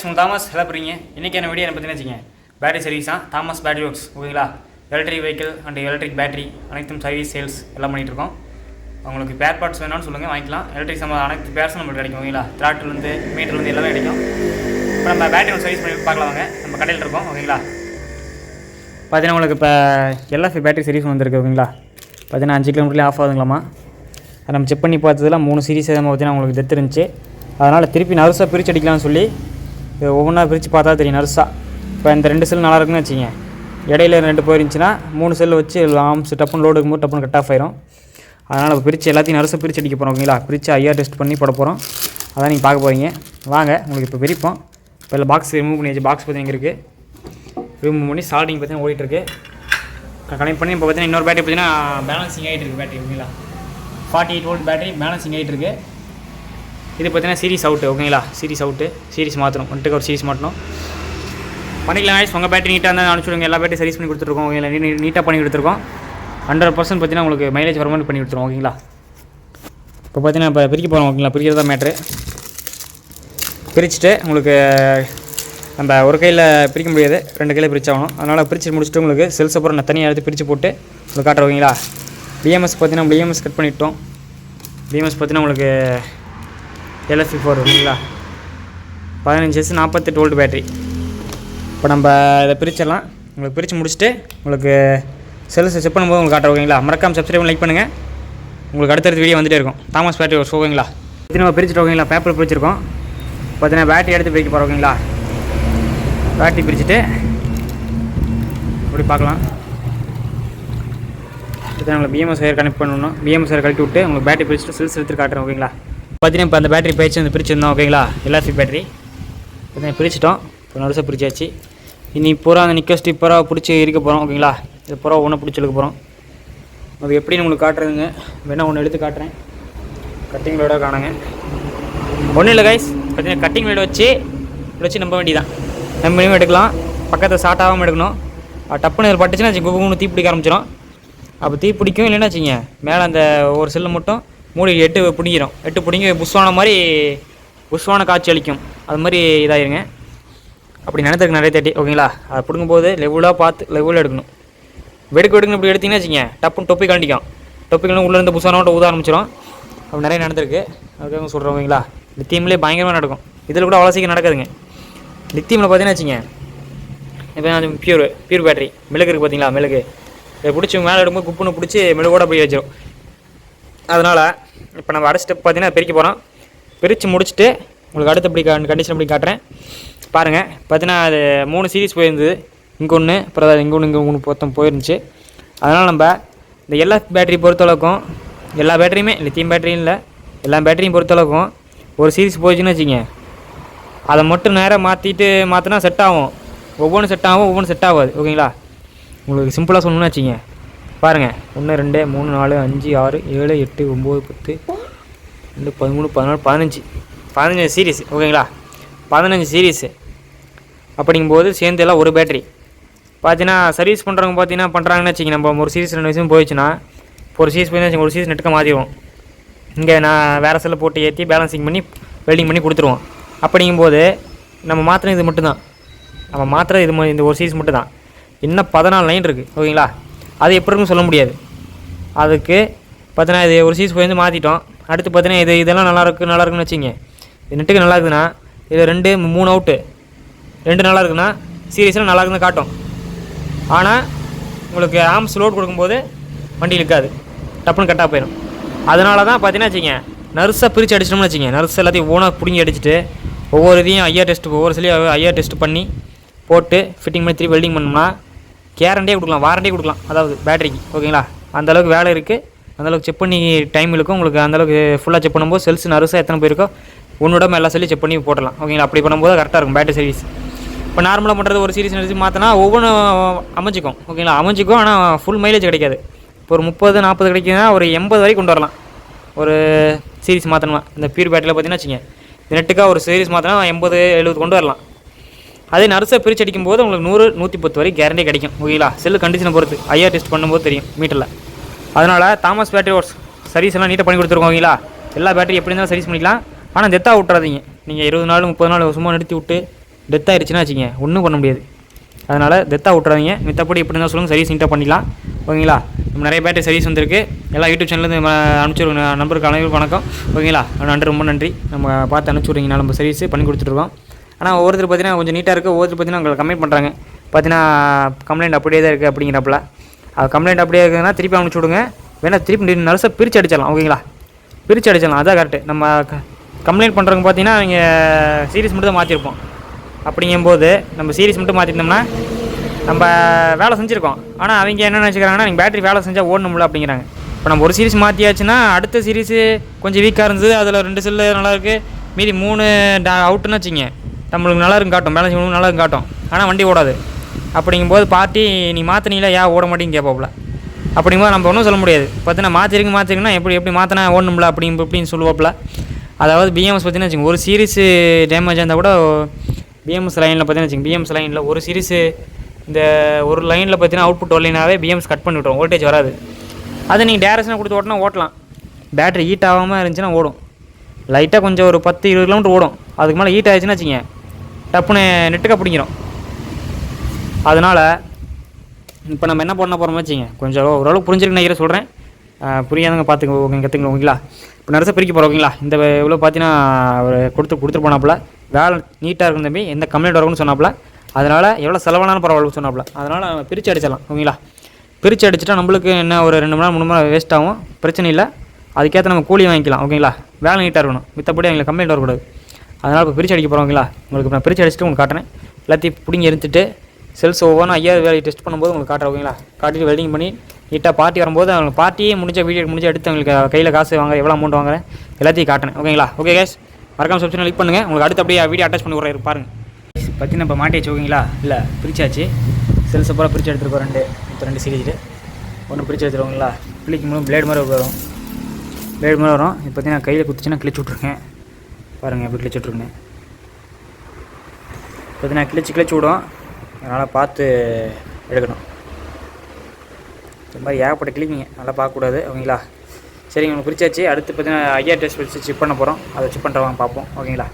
Guys உங்கள் Thomas help பண்ணுறீங்க இன்றைக்கி என்ன வீடியோ என்ன பார்த்தீங்கன்னு வச்சுங்க? பேட்டரி சர்வீஸ் தான் தாமஸ் பேட்டரி ஒர்க்ஸ் ஓகேங்களா? Electric vehicle and electric battery அனைத்தும் சர்வீஸ் சேல்ஸ் எல்லாம் பண்ணிகிட்டு இருக்கோம். உங்களுக்கு பேர் பார்ட்ஸ் வேணும்னு சொல்லுங்கள் வாங்கிக்கலாம். எலக்ட்ரிக் சம்மந்த அனைத்து பேர்ஸும் நம்மளுக்கு கிடைக்கும் ஓகேங்களா? திராட்டிலேருந்து மீட்டர்லேருந்து எல்லாமே கிடைக்கும். இப்போ நம்ம பேட்டரி ஒர்க் சர்வீஸ் பண்ணி பார்க்கலாம் வாங்க. நம்ம கடையில் இருக்கோம் ஓகேங்களா? பார்த்தீங்கன்னா உங்களுக்கு இப்போ எல்லா பேட்டரி சர்வீஸ் வந்திருக்கு ஓகேங்களா? பார்த்தீங்கன்னா அஞ்சு கிலோமீட்டர்லேயே ஆஃப் ஆகுதுங்களாமா அதை நம்ம செக் பண்ணி பார்த்ததுல மூணு சீரிஸ் எதாவது பார்த்தீங்கன்னா உங்களுக்கு டெத் இருந்துச்சு. அதனால் திருப்பி நர்ஸாக பிரித்து அடிக்கலாம்னு சொல்லி இது ஒவ்வொன்றா பிரித்து பார்த்தா தெரியும் நர்ஸாக இப்போ இந்த ரெண்டு செல் நல்லா இருக்குன்னு வச்சுங்க. இடையில ரெண்டு போயிருந்துச்சுன்னா மூணு செல் வச்சு லாம்ஸ் டப்புன்னு லோடு இருக்கும்போது டப்புன்னு கட் ஆஃப் ஆயிரும். அதனால் இப்போ பிரித்து எல்லாத்தையும் நர்ஸை பிரித்து அடிக்க போகிறோம் ஓகேங்களா? பிரித்து ஐயா டெஸ்ட் பண்ணி போட போகிறோம் அதான் நீங்கள் பார்க்க போகிறீங்க வாங்க உங்களுக்கு இப்போ பிரிப்போம் இப்போ இல்லை பாக்ஸ் ரிமூவ் பண்ணியாச்சு பாக்ஸ் பார்த்தீங்கன்னா இருக்குது ரிமூவ் பண்ணி சால்டிங் பார்த்தீங்கன்னா ஓடிட்டுருக்கு கனெக்ட் பண்ணி இப்போ பார்த்தீங்கன்னா இன்னொரு பேட்டரி பார்த்தீங்கன்னா பேலன்சிங் ஆகிட்டு இருக்குது பேட்டரி ஓகேங்களா? Forty eight volt battery balancing ஆகிட்டு இருக்குது இது பார்த்தீங்கன்னா சீரிஸ் அவுட்டு ஓகேங்களா சீரிஸ் அவுட்டு சீரிஸ் மாற்றணும் ஒன்ட்டுக்கு ஒரு சீரிஸ் மாட்டணும். பண்ணிக்கலாம் guys. உங்கள் பேட்டரி நீட்டாக இருந்தால் அனுப்பிச்சுடுங்க எல்லா பேட்டரி சர்வீஸ் பண்ணி கொடுத்துருக்கோம் ஓகேங்களா நீட்டாக பண்ணி கொடுத்துருக்கோம். ஹண்ட்ரட் பர்சன்ட் பார்த்தீங்கன்னா உங்களுக்கு மைலேஜ் வர மாதிரி பண்ணி கொடுத்துருவோம் ஓகேங்களா இப்போ பார்த்தீங்கன்னா இப்போ பிரிக்க போகிறோம் ஓகேங்களா பிரிக்கிறது தான் மேட்ரு பிரிச்சுட்டு உங்களுக்கு நம்ம ஒரு கையில் பிரிக்க முடியாது. ரெண்டு கையில் பிரிச்சாகணும். அதனால் பிரித்து முடிச்சுட்டு உங்களுக்கு செல்ஸ் அப்புறம் நான் தனியாக எடுத்து பிரித்து போட்டு உங்களுக்கு காட்டுறேன் ஓகேங்களா பிஎம்எஸ் பார்த்தீங்கன்னா பிஎம்எஸ் கட் பண்ணிட்டோம். பிஎம்எஸ் பார்த்தீங்கன்னா உங்களுக்கு எல்எஃபி ஃபோர் ஓகேங்களா பதினஞ்சு எஸ் நாற்பத்தெட்டு வோல்ட் பேட்ரி இப்போ நம்ம இதை பிரிச்சிடலாம். உங்களுக்கு பிரித்து முடிச்சுட்டு உங்களுக்கு செல்ஸ் செக் பண்ணும்போது உங்களுக்கு காட்டுறோம் ஓகேங்களா? மறக்காம சப்ஸ்கிரைப் லைக் பண்ணுங்கள் உங்களுக்கு அடுத்தடுத்த வீடியோ வந்துட்டே இருக்கும். தாமஸ் பேட்டரி ஒரு ஓகேங்களா? இது நம்ம பிரிச்சுட்டு ஓகேங்களா? பேப்பர் பிரிச்சிருக்கோம். பார்த்தீங்கன்னா பேட்டரி எடுத்து பிரிக்க போகிறோம் ஓகேங்களா? பேட்டரி பிரிச்சுட்டு இப்படி பார்க்கலாம். இப்போ நம்மளை பிஎம்எஸ் ஒயர் கனெக்ட் பண்ணணும். பிஎம்எஸ் ஒயர் கழட்டி விட்டு உங்களுக்கு பேட்டரி பிரிச்சுட்டு செல்ஸ் எடுத்து காட்டுறேன் ஓகேங்களா? பார்த்தீங்கன்னா இப்போ அந்த பேட்டரி பயிற்சி வந்து பிரிச்சிருந்தோம் ஓகேங்களா? எல்ஆர்சி பேட்டரி இப்போ பிரிச்சிட்டோம். இப்போ நடுசாக பிரிச்சாச்சு. இனி பூரா அந்த நிக்க ஸ்டிப் பூரா பிடிச்சி இருக்க போகிறோம் ஓகேங்களா? இது பூரா ஒன்று பிடிச்சி போகிறோம் அது எப்படின்னு உங்களுக்கு காட்டுறதுங்க? வேணால் ஒன்று எடுத்து காட்டுறேன். கட்டிங் காணுங்க. ஒன்றும் இல்லை கைஸ் பார்த்தீங்கன்னா கட்டிங் வீடு வச்சு இப்படி வச்சு நம்ப வேண்டியதான் நம்பளையும் எடுக்கலாம். பக்கத்தில் சாட்டாகவும் எடுக்கணும். டப்புன்னு இதில் பட்டுச்சுன்னா வச்சு குபுன்னு தீ பிடிக்க ஆரம்பிச்சிடும் அப்போ தீ பிடிக்கும் இல்லைன்னா வச்சுங்க மேலே அந்த ஒரு செல்லு மட்டும் மூடி எட்டு பிடிக்கிறோம் எட்டு பிடிங்க புஷ்வான மாதிரி புஷ்வான காட்சி அளிக்கும். அது மாதிரி இதாயிருங்க. அப்படி நினைத்திருக்கு நிறைய தேட்டி ஓகேங்களா? அதை பிடுங்கும்போது லெவலாக பார்த்து லெவலில் எடுக்கணும். வெடுக்கு வெடுக்குன்னு இப்படி எடுத்தீங்கன்னா வச்சுங்க டப்புன்னு தொப்பி கண்டிக்கும் டொப்பிக்கெல்லாம் உள்ளே இருந்து புஷ்வானோட ஊத ஆரம்பிச்சிடும் அப்படி நிறைய நடந்திருக்கு. அதுக்காக சொல்கிறோம் ஓகேங்களா? லித்தியம்லேயே பயங்கரமாக நடக்கும். இதில் கூட அவ்வளோ சீக்கிரம் நடக்காதுங்க. லித்தியமில் பார்த்தீங்கன்னா வச்சுங்க இப்போ பியூர் பியூர் பேட்டரி மிளகு இருக்குது பார்த்தீங்களா? மிளகு. இதை பிடிச்சி மேலே எடுக்கும்போது குப்புன்னு பிடிச்சி மிளகோட போய் வச்சிடும் அதனால் இப்போ நம்ம அடுத்த ஸ்டெப் பார்த்தீங்கன்னா பிரிக்க போகிறோம் பிரித்து முடிச்சுட்டு உங்களுக்கு அடுத்த இப்படி கண்டிஷன் இப்படி காட்டுறேன். பாருங்கள் பார்த்தீங்கன்னா அது மூணு சீரிஸ் போயிருந்தது. இங்கே ஒன்று அப்புறம் இங்கே ஒன்று இங்கே ஒன்று பொருத்தம் போயிருந்துச்சு. அதனால் நம்ம இந்த எல்லா பேட்டரி பொறுத்தளவுக்கும் எல்லா பேட்டரியுமே லித்தியம் பேட்டரியும் இல்லை எல்லா பேட்டரியும் பொறுத்தளவுக்கும் ஒரு சீரிஸ் போயிடுச்சுன்னு வச்சுங்க அதை மட்டும் நேராக மாற்றிட்டு மாற்றினா செட் ஆகும். ஒவ்வொன்றும் செட் ஆகும் ஒவ்வொன்றும் செட் ஆகாது. ஓகேங்களா? உங்களுக்கு சிம்பிளாக சொல்லணும்னு வச்சுங்க பாருங்கள் ஒன்று ரெண்டு மூணு நாலு அஞ்சு ஆறு ஏழு எட்டு ஒம்பது பத்து ரெண்டு பதிமூணு பதினாலு பதினஞ்சு. பதினஞ்சு சீரீஸ் ஓகேங்களா? பதினஞ்சு சீரீஸு அப்படிங்கும்போது சேர்ந்து எல்லாம் ஒரு பேட்டரி பார்த்தீங்கன்னா சர்வீஸ் பண்ணுறவங்க பார்த்தீங்கன்னா பண்ணுறாங்கன்னு வச்சுங்க நம்ம ஒரு சீரீஸ் ரெண்டு விஷயம் போயிடுச்சுன்னா இப்போ ஒரு சீஸ் போய் ஒரு சீரிஸ் நெட்டுக்க மாற்றிடுவோம் இங்கே நான் வேறு செல்லை போட்டு ஏற்றி பேலன்சிங் பண்ணி வெல்டிங் பண்ணி கொடுத்துருவோம். அப்படிங்கும்போது நம்ம மாத்திரம் இது மட்டும்தான். நம்ம மாத்திரம் இது இந்த ஒரு சீஸ் மட்டும்தான். இன்னும் பதினாலு லைன் இருக்குது ஓகேங்களா? அது எப்படி இருக்குன்னு சொல்ல முடியாது. அதுக்கு பார்த்தீங்கன்னா இது ஒரு சீஸ் போய் மாற்றிட்டோம் அடுத்து பார்த்தீங்கன்னா இது இதெல்லாம் நல்லா இருக்கு நல்லா இருக்குன்னு வச்சுங்க. இது நெட்டுக்கு நல்லா இருக்குதுன்னா இது ரெண்டு மூணு அவுட்டு ரெண்டு நல்லா இருக்குன்னா சீரியஸில் நல்லா இருக்குன்னு காட்டும். ஆனால் உங்களுக்கு ஆம்ஸ் லோட் கொடுக்கும்போது வண்டி இழுக்காது. டப்புன்னு கட்டாக போயிடும் அதனால தான் பார்த்தீங்கன்னா வச்சுங்க நர்ஸை பிரித்து அடிச்சிட்டோம்னு வச்சுங்க. நர்ஸ் எல்லாத்தையும் ஓனாக பிடிங்கி அடிச்சுட்டு ஒவ்வொரு இதையும் ஐயா டெஸ்ட் ஒவ்வொரு சிலையும் ஐயா டெஸ்ட் பண்ணி போட்டு ஃபிட்டிங் பண்ணி திருப்பி வெல்டிங் பண்ணோம்னா கேரண்டியே கொடுக்கலாம் வாரண்டே கொடுக்கலாம். அதாவது பேட்டரிக்கு ஓகேங்களா? அந்தளவுக்கு வேலை இருக்குது அந்தளவுக்கு செக் பண்ணி டைம் இருக்கும். உங்களுக்கு அந்தளவுக்கு ஃபுல்லாக செக் பண்ணும்போது செல்ஸ் நர்ஸாக எத்தனை போயிருக்கோ உன்னோட எல்லா செல்லையும் செக் பண்ணி போடலாம் ஓகேங்களா? அப்படி பண்ணும்போது கரெக்டாக இருக்கும் பேட்டரி சர்வீஸ் இப்போ நார்மலாக பண்ணுறது ஒரு சீரிஸ் நிறுத்தி மாற்றினா ஒவ்வொன்றும் அமைஞ்சிக்கும். ஓகேங்களா? அமைஞ்சிக்கும் ஆனால் ஃபுல் மைலேஜ் கிடைக்காது. இப்போ ஒரு முப்பது நாற்பது கிடைக்குதுன்னா ஒரு எண்பது வரைக்கும் கொண்டு வரலாம். ஒரு சீரிஸ் மாற்றணுமா இந்த பியூர் பேட்டரியில் பார்த்தீங்கன்னா வச்சுங்க நெட்டுக்காக ஒரு சீரிஸ் மாற்றினா எண்பது எழுபது கொண்டு வரலாம். அதே நர்ஸை பிரித்து அடிக்கும் போது உங்களுக்கு நூறு நூற்றி பத்து வரை கேரண்டி கிடைக்கும். ஓகேங்களா? செல்லு கண்டிஷனை பொறுத்து. ஐஆர் டெஸ்ட் பண்ணும்போது தெரியும் மீட்டரில் அதனால் தாமஸ் பேட்டரி ஒர்க்ஸ் சர்வீஸ் எல்லாம் நீட்டாக பண்ணி கொடுத்துருக்கோம் ஓகேங்களா? எல்லா பேட்டரி எப்படி இருந்தாலும் சர்வீஸ் பண்ணிக்கலாம். ஆனால் டெத்தாக விட்றாதீங்க நீங்கள் இருபது நாள் முப்பது நாள் சும்மா நிறுத்தி விட்டு டெத் ஆயிடுச்சுன்னா வச்சுங்க ஒன்றும் பண்ண முடியாது. அதனால் டெத்தாக விட்றாதீங்க மித்தப்படி எப்படி இருந்தால் சொல்லுங்கள் சர்வீஸ் நீட்டாக பண்ணிக்கலாம். ஓகேங்களா? நம்ம நிறைய பேட்டரி சர்வீஸ் வந்திருக்கு. எல்லா யூடியூப் சேனல்லேருந்து அனுப்பிச்சி நம்பருக்கு அனைவரும் வணக்கம். ஓகேங்களா? நன்றி ரொம்ப நன்றி. நம்ம பார்த்து அனுப்பிச்சி விட்றீங்கன்னா நம்ம சர்வீஸ் பண்ணி கொடுத்துட்ருக்கோம் ஆனால் ஒவ்வொருத்தர் பார்த்தீங்கன்னா கொஞ்சம் நீட்டாக இருக்குது ஒவ்வொருத்தர் பார்த்தீங்கன்னா உங்களை கம்மி பண்ணுறாங்க பார்த்தீங்கன்னா கம்ப்ளைண்ட் அப்படியே தான் இருக்குது அப்படிங்கிறப்பல அது கம்ப்ளைண்ட் அப்படியே இருக்குதுன்னா திருப்பி அனுப்பிச்சி விடுங்க. வேணால் திருப்பி நர்ஸை பிரித்து அடிச்சிடலாம் ஓகேங்களா பிரித்து அடிச்சிடலாம். அதான் கரெக்டு நம்ம கம்ப்ளைண்ட் பண்ணுறவங்க பார்த்தீங்கன்னா அவங்க சீரியஸ் மட்டும் தான் மாற்றிருப்போம் அப்படிங்கும்போது நம்ம சீரியஸ் மட்டும் மாற்றிருந்தோம்னா நம்ம வேலை செஞ்சுருக்கோம். ஆனால் அவங்க என்ன நினச்சிக்கிறாங்கன்னா நீங்கள் பேட்டரி வேலை செஞ்சால் ஓடணும்ல அப்படிங்கிறாங்க. இப்போ நம்ம ஒரு சீரிஸ் மாற்றியாச்சுன்னா அடுத்த சீரிஸு கொஞ்சம் வீக்காக இருந்தது. அதில் ரெண்டு செல்லு நல்லா இருக்குது மீதி மூணு டா அவுட்டுன்னு வச்சுங்க நம்மளுக்கு நல்லா இருக்கும் காட்டும் பேலன்ஸ் நல்லா இருக்கும் காட்டும். ஆனால் வண்டி ஓடாது. அப்படிங்கும்போது பார்ட்டி நீ மாற்றினீங்களா ஏன் ஓட மாட்டேங்க கேட்பாப்புல. அப்படிங்கும்போது நம்ம ஒன்றும் சொல்ல முடியாது. பார்த்தீங்கன்னா மாற்றிருக்கு மாற்றிருக்குன்னா எப்படி எப்படி மாற்றினா ஓடணும்ல அப்படிங்க இப்படின்னு சொல்லுவாப்புல. அதாவது பிஎம்எஸ் பார்த்தீங்கன்னா வச்சுங்க ஒரு சீரிஸ் டேமேஜ் இருந்தால் கூட பிஎம்எஸ் லைனில் பார்த்தீங்கன்னா வச்சுங்க பிஎம்எஸ் லைனில் ஒரு சீரிஸு இந்த ஒரு லைனில் பார்த்தீங்கன்னா அவுட்புட் வரலைனாவே பிஎம்எஸ் கட் பண்ணி விட்ருவோம் வோல்டேஜ் வராது. அதை நீங்கள் டேரக்ஷனாக கொடுத்து ஓட்டினா ஓட்டலாம். பேட்டரி ஹீட் ஆகாமல் இருந்துச்சுன்னா ஓடும். லைட்டாக கொஞ்சம் ஒரு பத்து இருபது கிலோமீட்டர் ஓடும். அதுக்கு மேலே ஹீட் ஆயிடுச்சுன்னா வச்சுங்க டப்புன்னு நெட்டுக்க பிடிக்கிறோம் அதனால் இப்போ நம்ம என்ன பண்ண போகிறோம் வச்சுங்க கொஞ்சம் ஓரளவுக்கு புரிஞ்சிருக்கு நினைக்கிறேன் சொல்கிறேன் புரியாதவங்க பார்த்துக்க ஓகே கற்றுங்க ஓகேங்களா? இப்போ நர்ஸை பிரிக்க போகிறோம் ஓகேங்களா? இந்த இவ்வளோ பார்த்தீங்கன்னா அவர் கொடுத்து கொடுத்துட்டு போனாப்புல. வேலை நீட்டாக இருக்கும் தம்பி. எந்த கம்ப்ளைண்ட் வரும்னு சொன்னாப்புல. அதனால் எவ்வளோ செலவானாலும் பரவாயில்ல சொன்னாப்புல. அதனால் பிரித்து அடிச்சிடலாம் ஓகேங்களா? பிரித்து அடிச்சிட்டா நம்மளுக்கு என்ன ஒரு ரெண்டு மணி நேரம் மூணு மணி நேரம் வேஸ்ட் ஆகும். பிரச்சனை இல்லை. அதுக்கேற்ற நம்ம கூலி வாங்கிக்கலாம் ஓகேங்களா? வேலை நீட்டாக இருக்கணும். மித்தபடி எங்களுக்கு கம்ப்ளைண்ட் வரக்கூடாது. அதனால் இப்போ பிரித்து அடிக்க போகிறவங்களா உங்களுக்கு நான் பிரித்து அடிச்சுட்டு உங்களுக்கு காட்டுறேன். எல்லாத்தையும் பிடிங்கி எடுத்துட்டு செல்ஸ் ஒவ்வொன்றும் ஐயாயிரம் வேலையை டெஸ்ட் பண்ணும்போது உங்களுக்கு காட்டுறேன் ஓகேங்களா? காட்டிட்டு வெல்டிங் பண்ணி நீட்டாக பார்ட்டி வரும்போது அவங்க பார்ட்டியே முடிஞ்ச வீடியோ முடிஞ்ச எடுத்து அவங்களுக்கு கையில் காசு வாங்க எவ்வளோ அமௌண்ட் வாங்குறேன் எல்லாத்தையும் காட்டுறேன் ஓகேங்களா? ஓகே கேஸ் மறக்காம சப்ஸ்கிரைப் லிக் பண்ணுங்கள் உங்களுக்கு அடுத்து அப்படியே வீடியோ அட்டாச் பண்ணி விட்றேன் பாருங்கள் பற்றி நம்ம மாட்டியாச்சு ஓகேங்களா? இல்லை பிரிச்சாச்சு. செல்ஸை பூரா பிரித்து எடுத்துருக்கோம் ரெண்டு. இப்போ ரெண்டு சீரிட்டு ஒன்று பிரித்து எடுத்துருவோங்களா கிளிக்கும் போது பிளேடு மாதிரி வரும். பிளேடு மாதிரி வரும். இப்போ பார்த்தீங்கன்னா கையில் குத்துச்சுன்னா கிழிச்சு விட்ருக்கேன் பாருங்கள் எப்படி கிழிச்சு இப்போ பார்த்தீங்கன்னா கிழிச்சு கிழிச்சு விடும். அதனால் பார்த்து எடுக்கணும். இந்த மாதிரி ஏகப்பட்ட கிளிக்கிங்க நல்லா பார்க்கக்கூடாது ஓகேங்களா? சரிங்க உங்களுக்கு பிடிச்சாச்சு. அடுத்து பார்த்தீங்கன்னா ஐஆர் டெஸ்ட் வச்சு செக் பண்ண போகிறோம் அதை செக் பண்ணுறவங்க பார்ப்போம் ஓகேங்களா?